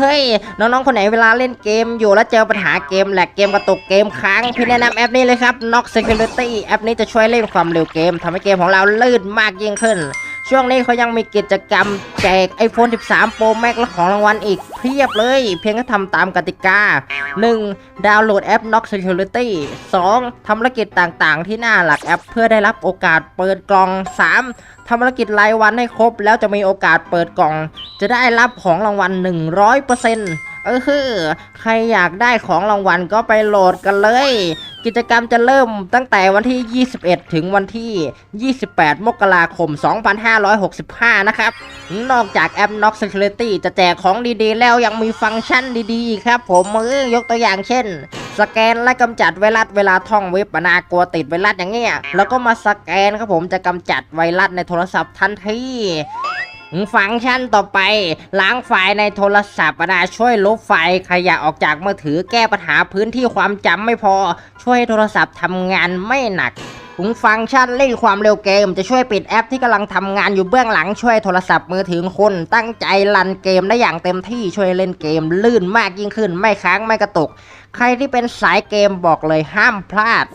เฮ้ยน้องๆคนไหนเวลาเล่นเกมอยู่แล้วเจอปัญหาเกมแหลกเกมกระตุกเกมค้างพี่แนะนำแอปนี้เลยครับ Knock Security แอปนี้จะช่วยเร่งความเร็วเกมทำให้เกมของเราลื่นมากยิ่งขึ้น ช่วงนี้เขายังมีกิจกรรมแจก iPhone 13 Pro Max และของรางวัลอีกเพียบเลย เพียงแค่ทำตามกติกา 1. ดาวน์โหลดแอป Knox Security 2. ทำธุรกิจต่างๆ ที่หน้าหลักแอป เพื่อได้รับโอกาสเปิดกล่อง 3. ทำธุรกิจรายวันให้ครบ แล้วจะมีโอกาสเปิดกล่อง จะได้รับของรางวัล 100% เออคือใครอยากได้ของรางวัลก็ไปโหลดกันเลย กิจกรรมจะเริ่มตั้งแต่วันที่ 21 ถึงวันที่ 28 มกราคม 2565 นะครับ นอกจากแอป Nox Security จะแจกของดีๆ แล้วยังมีฟังก์ชันดีๆ ครับ ผมเออยกตัวอย่างเช่น สแกนและกำจัดไวรัสเวลาท่องเว็บนากลัวติดไวรัสอย่างเงี้ยแล้วก็มาสแกนครับผมจะกำจัดไวรัสในโทรศัพท์ทันที ฟังก์ชันต่อไป ล้างไฟล์ในโทรศัพท์นะช่วยลบไฟล์ขยะออกจากมือถือแก้ปัญหาพื้นที่ความจำไม่พอ ช่วยให้โทรศัพท์ทำงานไม่หนักฟังก์ชันเร่งความเร็วเกม จะช่วยปิดแอปที่กำลังทำงานอยู่เบื้องหลังช่วยโทรศัพท์มือถือคุณตั้งใจรันเกมได้อย่างเต็มที่ช่วยเล่นเกม ลื่นมากยิ่งขึ้น ไม่ค้างไม่กระตุก ใครที่เป็นสายเกมบอกเลยห้ามพลาด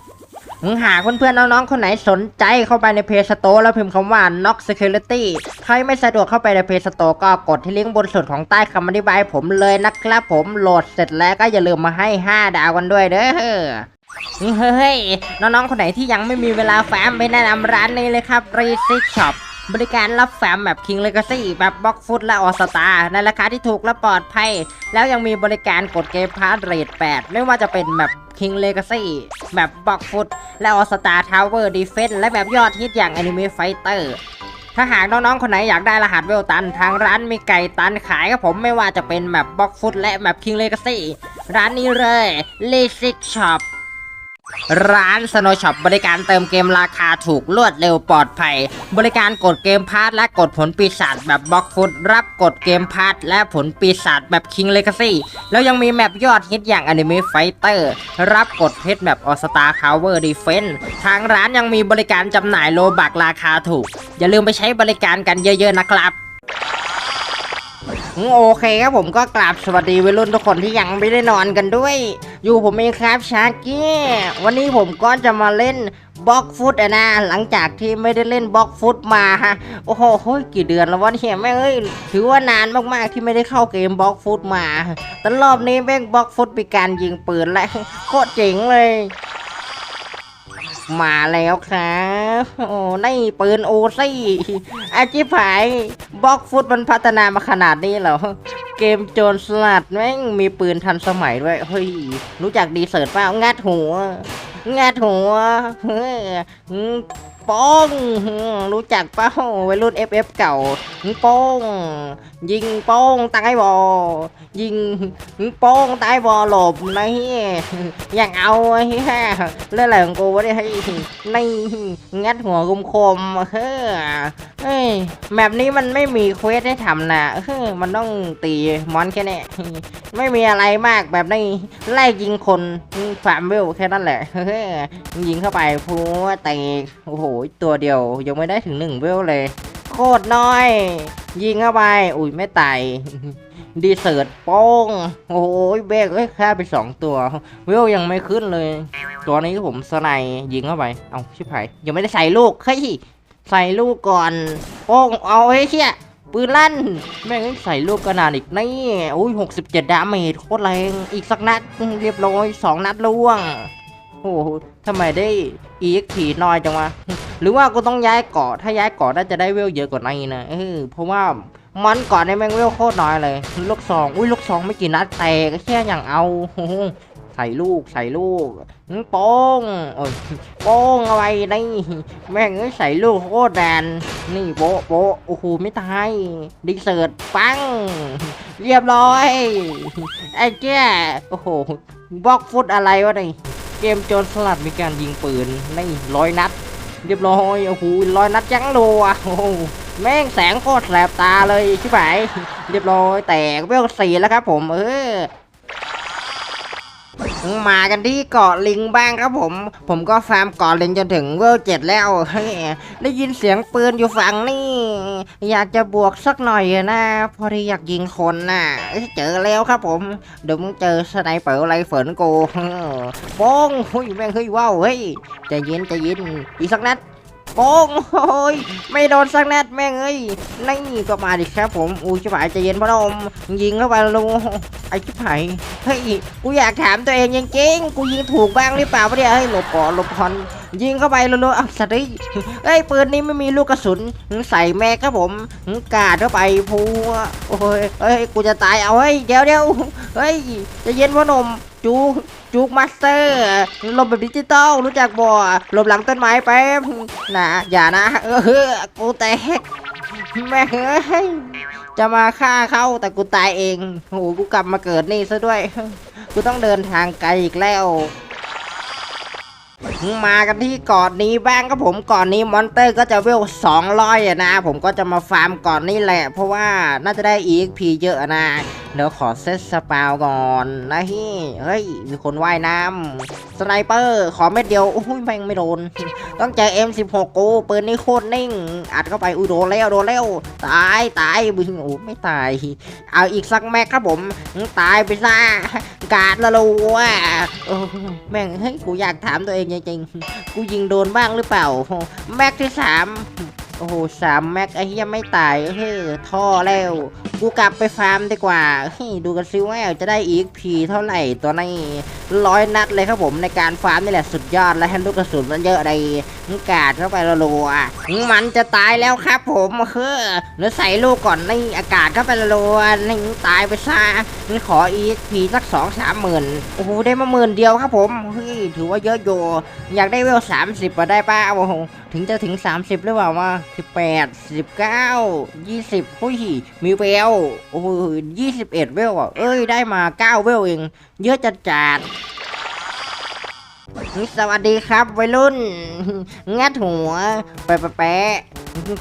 มึงหาเพื่อนๆน้องๆคนไหนสนใจเข้าไปในเพจสโตร์แล้วพิมพ์คำว่า Knox Security ใครไม่สะดวกเข้าไปในเพจสโตร์ก็กดที่ลิงก์บนสุดของใต้คำอธิบายผมเลยนะครับผมโหลดเสร็จแล้วก็อย่าลืมมาให้ 5 ดาวกันด้วยเด้อเฮ้ย น้องๆ คนไหนที่ยังไม่มีเวลาแฟ้มไปแนะนำร้านนี้เลยครับ r e s i c Shop บริการรับแฟ้มแบบ King Legacy แบบบล็อกฟุตและออสตาในราคาที่ถูกและปลอดภัย แล้วยังมีบริการกดเกมพาร์ทเรท8 ไม่ว่าจะเป็นแบบ King Legacy แบบบล็อกฟุตและออสตาทาวเวอร์ดีเฟนและแบบยอดฮิตอย่าง Anime Fighter ถ้าหากน้องๆ คนไหนอยากได้รหัสเวลตัน ทางร้านมีไก่ตันขายครับผมไม่ว่าจะเป็นแบบบล็อกฟุตและแบบ King Legacy ร้านนี้เลย l e s i c Shop ร้านสโนช็อปบริการเติมเกมราคาถูกรวดเร็วปลอดภัย บริการกดเกมพาร์ทและกดผลปีศาจแบบบล็อกฟุตรับกดเกมพาร์ทและผลปีศาจแบบคิงเลกาซี่แล้วยังมีแมปยอดฮิตอย่างอนิเมะไฟเตอร์รับกดเพชรแบบออสตาคาวเวอร์ดีเฟนทางร้านยังมีบริการจำหน่ายโลบักราคาถูก อย่าลืมไปใช้บริการกันเยอะๆนะครับ โอเคครับผมก็กราบสวัสดีวัยรุ่นทุกคนที่ยังไม่ได้นอนกันด้วย อยู่ผมเองครับชาร์กี้วันนี้ผมก็จะมาเล่นบล็อกฟุตนะ หลังจากที่ไม่ได้เล่นบล็อกฟุตมาฮะโอ้โหกี่เดือนแล้ววะเนี่ยแม่งเอ้ยถือว่านานมากๆที่ไม่ได้เข้าเกมบล็อกฟุตมาแต่รอบนี้แม่งบล็อกฟุตมีการยิงปืนและโคตรเจ๋งเลย มาแล้วครับ โอ้ในปืนโอซี่อาจิผายบล็อกฟุตมันพัฒนามาขนาดนี้เหรอ เกมโจรสลัดแม่งมีปืนทันสมัยด้วย เฮ้ย รู้จักดีเสิร์ตเปล่างัดหัวงัดหัวเฮ้ยป้องรู้จักป้าวัยรุ่น FF เก่าป้องยิงป้องตายบอยิงป้องตายบอหลบนะเฮียอย่างเอาไอ้เฮียเรื่องอะไรของกูวะเนี่ยให้นี่งัดหัวคมคมเฮ้ยแบบนี้มันไม่มีเควสให้ทำนะเฮ้ยมันต้องตีมอนแค่นี้ไม่มีอะไรมากแบบนี้ไล่ยิงคนฟาร์มเวลแค่นั้นแหละเฮ้ยยิงเข้าไปพูแตกโอ้โหตัวเดียวยังไม่ได้ถึงหนึ่งเวลเลย โคตรน้อย ยิงเข้าไป อุ้ยไม่ตายดีเสิร์ตโป้งโอ้ยเบรกเอ้ยฆ่าไปสองตัว เวลยังไม่ขึ้นเลย ตัวนี้ผมสไนยิงเข้าไป เอาชิบหายยังไม่ได้ใส่ลูกเฮ้ยใส่ลูกก่อนโป้งเอาเฮ้ยเชี่ยปืนลั่น แม่งใส่ลูกกระนานอีกนี่อุ้ยหกสิบเจ็ดดาเมจโคตรแรงอีกสักนัดเรียบร้อยสองนัดล่วง โอ้โหทำไมได้ EXP น้อยจังวะ หรือว่ากูต้องย้ายเกาะถ้าย้ายเกาะน่าจะได้เวลเยอะกว่านี้นะเออเพราะว่ามันเกาะในแมงเวลโคตรน้อยเลย ลูกซองอุ้ยลูกซองไม่กี่นัดแต่ก็แค่อย่างเอาใส่ลูกใส่ลูกโป้งโอ้ยโป้งอาไว้นี่แม่งเอ้ยใส่ลูกโคตรแดนนี่โป๊ะโป๊ะโอ้โหไม่ตายดิเสิร์ตปัง เรียบร้อยไอ้แก่โอ้โหบล็อกฟุตอะไรวะนี่เกมโจรสลัดมีการยิงปืนนี่ร้อยนัด เรียบร้อยโอ้โหลอยนัดจังโลว่ะโอ้โหแม่งแสงโคตรแสบตาเลยใช่ไหมเรียบร้อยแตกเวลสี่แล้วครับผมเออ มากันที่เกาะลิงบ้างครับผม ผมก็ฟาร์มเกาะลิงจนถึงเวลเจ็ดแล้วได้ยินเสียงปืนอยู่ฝั่งนี่อยากจะบวกสักหน่อยนะพอดีอยากยิงคนน่ะเจอแล้วครับผมเดี๋ยวมึงเจอสไนเปอร์ไรเฟิลกูเออโป้งเฮ้ยแม่งเฮ้ยว้าวเฮ้ยจะยินจะยินอีกสักนัด โป้งโอ้ยไม่โดนสักนัดแม่งเอ้ยนี่ก็มาดิครับผมอุ้ชิบหายใจเย็นพ่อหนมยิงเข้าไปลุงไอ้ชิบหายเฮ้ยกูอยากถามตัวเองจริงๆกูยิงถูกบ้างหรือเปล่าวะเนี่ยเฮ้ยหลบก่อนหลบก่อนยิงเข้าไปลุงๆอ้าวสติเฮ้ยปืนนี้ไม่มีลูกกระสุนใส่แม็กครับผมกาดเข้าไปพูโอ้ยเฮ้ยกูจะตายเอาเฮ้ยเดี๋ยวเดี๋ยวเฮ้ยใจเย็นพ่อหนมจู จูกมาสเตอร์ลบแบบดิจิตอลรู้จักบ่หลบหลังต้นไม้ไปนะอย่านะ เออกูแตกแม่เฮ้ยจะมาฆ่าเขาแต่กูตายเองโหกูกลับมาเกิดนี่ซะด้วย กูต้องเดินทางไกลอีกแล้ว มากันที่เกาะนนี้บ้างครับผมเกาะนนี้มอนเตอร์ก็จะเวลสองร้อยอะนะ ผมก็จะมาฟาร์มเกาะนนี้แหละ เพราะว่าน่าจะได้ EXP เยอะนะ เดี๋ยวขอเซตสปาวก่อนนะฮี่เฮ้ย มีคนว่ายน้ำสไนเปอร์ ขอเม็ดเดียวโอ้ยแม่งไม่โดน ต้องเจอ M16 กูปืนนี่โคตรนิ่ง อัดเข้าไป อุ้ยโดนแล้วโดนแล้ว ตายตายบึงโอ้ไม่ตาย เอาอีกสักแม็กครับผมตายไปซะกาดละลูว่ะแม่งเฮ้ยกูอยากถามตัวเองจริงๆกูยิงโดนบ้างหรือเปล่า แม็กที่สาม โอ้โหสามแม็กไอ้เหี้ยไม่ตายเฮ้ยท่อแล้ว กูกลับไปฟาร์มดีกว่าเฮ้ยดูกันซิว่าจะได้ EXP เท่าไหร่ตัวนี้ร้อยนัดเลยครับผมในการฟาร์มนี่แหละสุดยอดและให้ลูกกระสุนมันเยอะเลยมึงกาดเข้าไปละลัวๆมันจะตายแล้วครับผมเฮ้อเนื้อใส่ลูกก่อนนี่อากาศเข้าไปละลัวๆนี่ตายไปซะนี่ขอ EXP สักสองสามหมื่นโอ้โหได้มาหมื่นเดียวครับผมเฮ้ยถือว่าเยอะอยู่อยากได้เวลสามสิบมาได้ป้าโอ้โหถึงจะถึง30หรือเปล่าวะ18 19 20หุ้ยมีเวลโอ้โห21เวลอะ เอ้ยได้มา9เวลเอง เยอะจัดจัดสวัสดีครับวัยรุ่น งัดหัว แปะแปะแปะ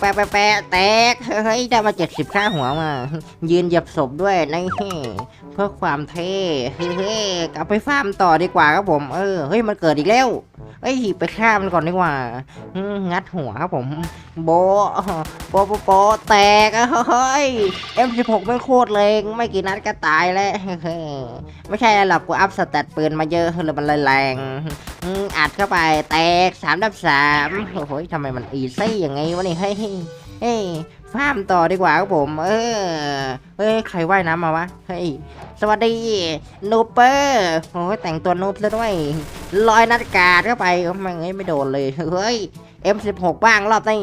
แปะแปะแปะแตก เฮ้ย ได้มา70ค่าหัวมา ยืนหยียบศพด้วยนี่เพื่อความเท่เฮ้ยกลับไปฟาร์มต่อดีกว่าครับผม เออ เฮ้ย มันเกิดอีกแล้ว เอ้ยไปฆ่ามันก่อนดีกว่า งัดหัวครับผม โบโปะโปะโปะแตกอะเฮ้ย M16 ไม่โคตรเลงไม่กี่นัดก็ตายแล้วไม่ใช่หรอกกูอัพสเตตปืนมาเยอะเลยมันเลยแรงอัดเข้าไปแตกสามดับสามโอ้โหทำไมมันอีซี่อย่างไงวะนี่เฮ้ยเฮ้ย ฟาร์มต่อดีกว่าครับผม เออเฮ้ยใครว่ายน้ำมาวะ เฮ้ย สวัสดีนูเปอร์โอ้ยแต่งตัวนูบซะด้วยลอยนัดกาดเข้าไปมันไงไม่โดนเลย เฮ้ย M16 บ้างรอบนี้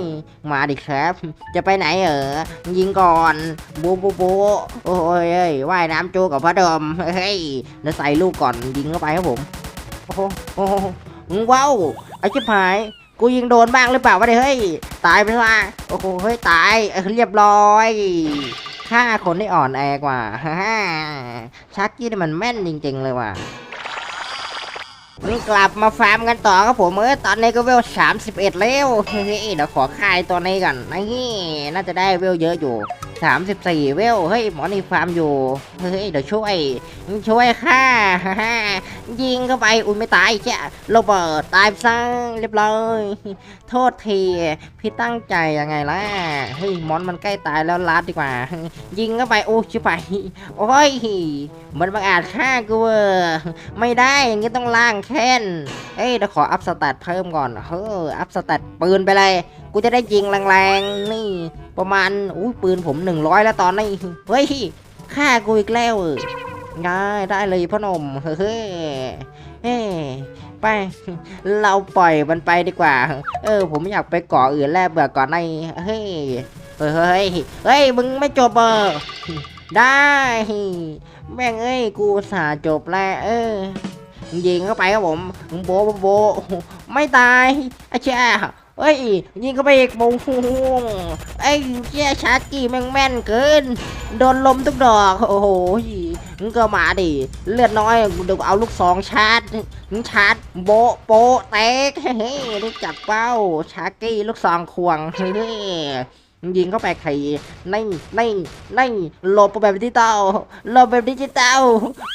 มาดิครับ จะไปไหนเออยิงก่อนบูบูบูโอ้ยเอ้ยว่ายน้ำจูกับพระดมเฮ้ยเดี๋ยวใส่ลูกก่อนยิงเข้าไปครับผมโอ้โหโอ้โหว้าวไอ้ชิบหาย กูยิงโดนบ้างหรือเปล่าวะเนี่ยเฮ้ย ตายไปละโอ้โหเฮ้ยตายเรียบร้อยฆ่าคนได้อ่อนแอกว่าฮ่าฮ่าชักกี้นี่มันแม่นจริง ๆ เลยว่ะกลับมาฟาร์มกันต่อครับผมเออตอนนี้ก็เวล31แล้วเฮ้ยเดี๋ยวขอคายตัวนี้ก่อนนี่น่าจะได้เวลเยอะอยู่ 34 เวล เฮ้ย หมอนี่ฟาร์มอยู่ เฮ้ย เดี๋ยวช่วย ช่วยค่ะ ยิงเข้าไป อุ้ยไม่ตายแค่โรเบิร์ตตายซะเรียบร้อย โทษที พี่ตั้งใจยังไงล่ะ เฮ้ย มอนมันใกล้ตายแล้วลัดดีกว่า ยิงเข้าไป โอ้ชิบไป โอ้ย มันบังอาจฆ่ากูเวอร์ไม่ได้ อย่างนี้ต้องล่างแค้นเอ้ยเดี๋ยวขออัพสแตทเพิ่มก่อน เฮ้อ อัพสแตทปืนไปเลย กูจะได้ยิงแรงๆ นี่ ประมาณอุ้ยปืนผม 100 แล้วตอนนี้เฮ้ยฆ่ากูอีกแล้วได้ได้เลยพ่อหนมเฮ้ยเฮ้ยไป เราปล่อยมันไปดีกว่า เออ ผมอยากไปเกาะอื่นแล้วเบื่อก่อนในเฮ้ยเฮ้ยเฮ้ยมึงไม่จบเออได้แม่งเอ้ยกูสาจบแล้วเออยิงเข้าไปครับผมโบโบโบไม่ตายไอ้เช่ เอ้ยยิงเข้าไปอีกโมงไอ้เจ้าชาร์กี้แม่งแม่นเกิน โดนลมทุกดอก โอ้โหมึงก็มาดิ เลือดน้อยเดี๋ยวเอาลูกสองชาร์จมึงชาร์จโบโปเต็กเฮ้ยรู้จักเป้าชาร์กี้ลูกสองควงเฮ้ย ยิงเข้าไปขี่นี่นี่นี่หลบแบบดิจิตอลหลบแบบดิจิตอล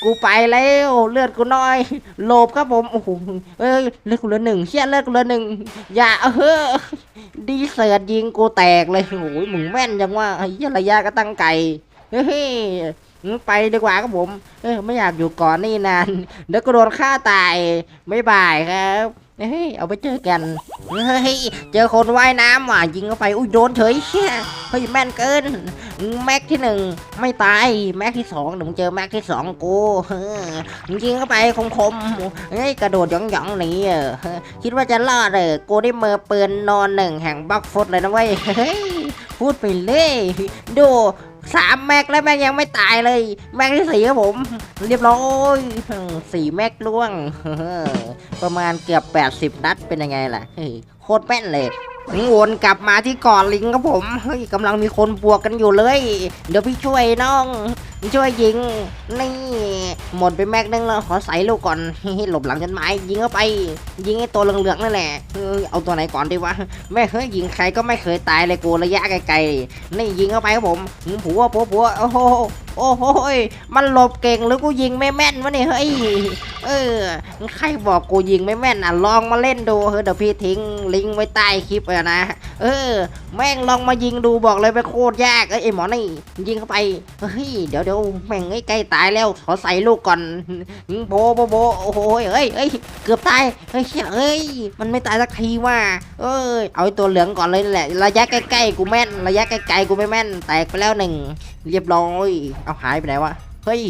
กูไปแล้วเลือดกูน้อยหลบครับผมโอ้โหเอ้ยเลือดกูเหลือหนึ่งเชี่ยเลือดกูเหลือหนึ่งอย่าเออดีเสือยิงกูแตกเลยโอ้ยมึงแม่นจังว่าไอ้ยระยะก็ตั้งไกลเฮ้ยไปดีกว่าครับผม เออไม่อยากอยู่ก่อนนี่นาน เดี๋ยวก็โดนฆ่าตายไม่บายครับ เฮ้ยเอาไปเจอกันเฮ้ยเจอคนว่ายน้ำว่ะยิงเข้าไปอุ้ยโดนเฉยเฮ้ยแม่นเกิน แม็กที่หนึ่งไม่ตายแม็กที่สองเดี๋ยวมึงเจอแม็กที่สองกูเออมึงยิงเข้าไปคมๆเฮ้ยกระโดดหย่องๆหนีเออคิดว่าจะรอดเออกูได้มือปืนนอนหนึ่งแห่งบล็อกฟุตเลยนะเว้ยเฮ้ยพูดไปเลยดู สามแม็กแล้วแม็กยังไม่ตายเลย แม็กที่สี่ครับผม เรียบร้อยสี่แม็กล่วง ประมาณเกือบ80นัดเป็นยังไงล่ะโคตรแม่นเลยวนกลับมาที่เกาะลิงครับผมเฮ้ยกำลังมีคนบวกกันอยู่เลย เดี๋ยวพี่ช่วยน้อง ช่วยยิง นี่ หมดไปแม็กนึงแล้วขอใส่ลูกก่อนหลบหลังจนไม้ยิงเข้าไป ยิงไอ้ตัวเหลืองๆนั่นแหละเอาตัวไหนก่อนดีวะแม่เคยยิงใครก็ไม่เคยตายเลยกูระยะไกลๆนี่ยิงเข้าไปครับผมผัวผัวผัวโอ้โห โอ้โหยมันหลบเก่งหรือกูยิงไม่แม่นวะเนี่ยเฮ้ยเออใครบอกกูยิงไม่แม่นอะลองมาเล่นดูเฮ้ยเดี๋ยวพี่ทิ้งลิงก์ไว้ใต้คลิปอะนะเออ แม่งลองมายิงดูบอกเลยไปโคตรยากเอ้ยไอหมอนี่ยิงเข้าไปเฮ้ยเดี๋ยวเดี๋ยวแม่งไอ้ใกล้ตายแล้วขอใส่ลูกก่อนโบโบโบโอ้โหเฮ้ยเฮ้ยเกือบตายเฮ้ยเฮ้ยมันไม่ตายสักทีว่าเอ้ยเอาตัวเหลืองก่อนเลยแหละระยะใกล้ๆกูแม่นระยะไกลๆกูไม่แม่นแตกไปแล้วหนึ่ง เรียบร้อย เอาหายไปไหนวะ เฮ้ย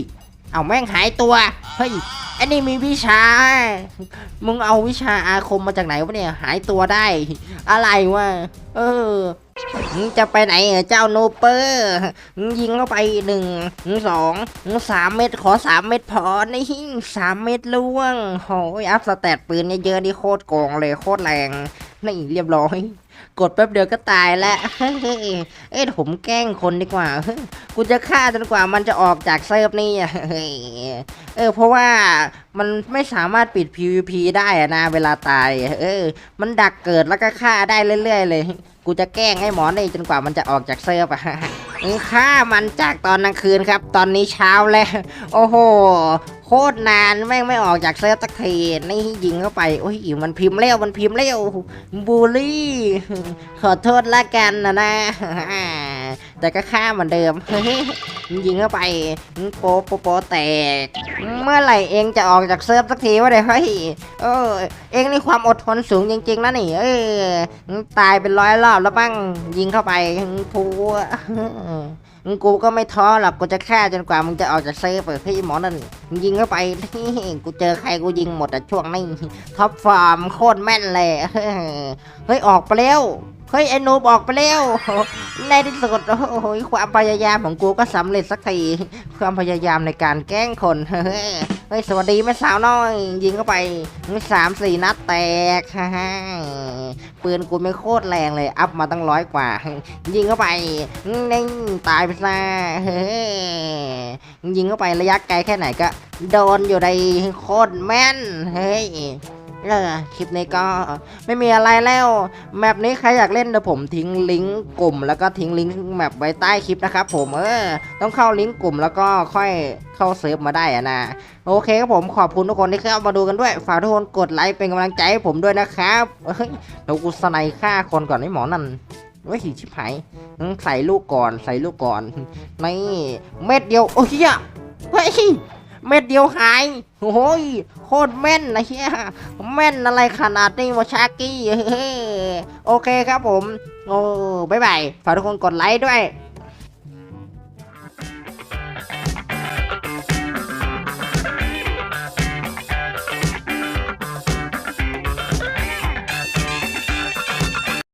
เอาแม่งหายตัว เฮ้ยอ้นี่มีวิชา มึงเอาวิชาอาคมมาจากไหนวะเนี่ย หายตัวได้ อะไรวะ เออมึงจะไปไหนเจ้าโนเปอร์มึงยิงเข้าไปหนึ่งสองสามเม็ดขอสามเม็ดพอนี่สามเม็ดล่วงโอ้ยอัพสแตทปืนเยอะๆนี่โคตรโกงเลยโคตรแรง นี่เรียบร้อย กดแป๊บเดียวก็ตายแล้วเอ้ยผมแกล้งคนดีกว่า กูจะฆ่าจนกว่ามันจะออกจากเซิร์ฟนี่เออเพราะว่ามันไม่สามารถปิด PVP ได้อะนะเวลาตาย เออ มันดักเกิดแล้วก็ฆ่าได้เรื่อย ๆ เลย กูจะแกล้งให้หมอนี่จนกว่ามันจะออกจากเซิร์ฟอะฆ่ามันจากตอนกลางคืนครับ ตอนนี้เช้าแล้ว โอ้โห คตรนานแม่งไม่ออกจากเซิร์ฟสักทีนี่ยิงเข้าไปโอ้ยมันพิมพ์เร็วมันพิมพ์เร็วบูลลี่ ขอโทษละกันนะนะ แต่ก็ฆ่าเหมือนเดิมยิงเข้าไปโปะโปโปะแตก เมื่อไหร่เองจะออกจากเซิร์ฟสักทีวะเดี๋ยวเฮ้ยเออเองนี่ความอดทนสูงจริงๆนะนี่ เออตายเป็นร้อยรอบแล้วบ้างยิงเข้าไปพู กูก็ไม่ท้อหรอกกูจะฆ่าจนกว่ามึงจะออกจากเซฟเออพี่หมอนั่นยิงเข้าไปนี่กูเจอใครกูยิงหมดแต่ช่วงนี้ท็อปฟอร์มโคตรแม่นเลยเฮ้ยออกไปแล้วเฮ้ยไอ้หนูออกไปแล้วในที่สุดโอ้โหความพยายามของกูก็สำเร็จสักทีความพยายามในการแกล้งคนเฮ้ย ฮ้ยสวัสดีแม่สาวน้อยยิงเข้าไปสามสี่นัดแตกฮ่าฮ่าปืนกูไม่โคตรแรงเลย อัพมาตั้งร้อยกว่า ยิงเข้าไปนิ่งตายไปซะเฮ้ยยิงเข้าไประยะไกลแค่ไหนก็ โดนอยู่ในโคตรแม่นเฮ้ย เออคลิปนี้ก็ไม่มีอะไรแล้วแมปนี้ใครอยากเล่นเดี๋ยวผมทิ้งลิงก์กลุ่ม แล้วก็ทิ้งลิงก์แมปไว้ใต้คลิปนะครับผมเออต้องเข้าลิงก์กลุ่มแล้วก็ค่อยเข้าเซิร์ฟมาได้อะนะโอเคครับผมขอบคุณทุกคนที่เข้ามาดูกันด้วยฝากทุกคนกดไลค์เป็นกำลังใจให้ผมด้วยนะครับเฮ้ยเดี๋ยวกูสไนฆ่าคนก่อนไอ้หมอนั่นไว้ยชิบหายใส่ลูกก่อนใส่ลูกก่อนนี่เม็ดเดียวโอ้ยเหี้ยเฮ้ย เม็ดเดียวหายโอ้ยโคตรแม่นนะเฮียแม่นอะไรขนาดนี้วะชากี้เฮ้โอเคครับผม โอ้บายบายฝากทุกคนกดไลค์ด้วย